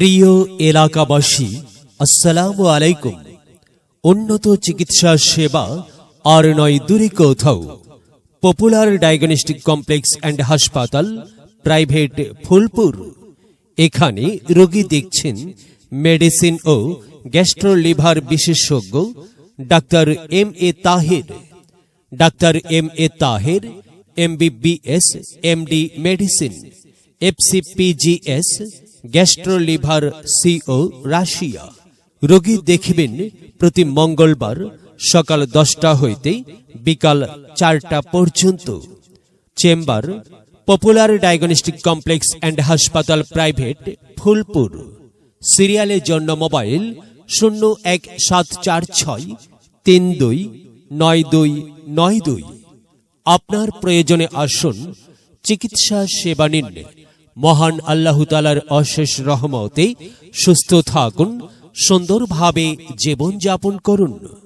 প্রিয় এলাকাবাসী, আসসালামু আলাইকুম। উন্নত চিকিৎসা সেবা আর নয় দূরে কোথাও। পপুলার ডায়াগনস্টিক কমপ্লেক্স অ্যান্ড হাসপাতাল, প্রাইভেট ফুলপুর। এখানে রোগী দেখছেন মেডিসিন ও গ্যাস্ট্রো লিভার বিশেষজ্ঞ ডাক্তার M A Tahir. Doctor M A Taher, MBBS, MD medicine, FCPGS gastro liver CO Russia রোগী দেখিবেন প্রতি মঙ্গলবার সকাল দশটা হইতে বিকাল চারটা পর্যন্ত। Chamber, popular diagnostic complex and হাসপাতাল প্রাইভেট, ফুলপুর। সিরিয়ালের জন্য মোবাইল শূন্য এক সাত চার ছয় তিন দুই নয় দুই নয় দুই। আপনার প্রয়োজনে আসুন, চিকিৎসা সেবা নিন। মহান আল্লাহ তালার অশেষ রহমতে সুস্থ থাকুন সুন্দরভাবে জীবনযাপন করুন।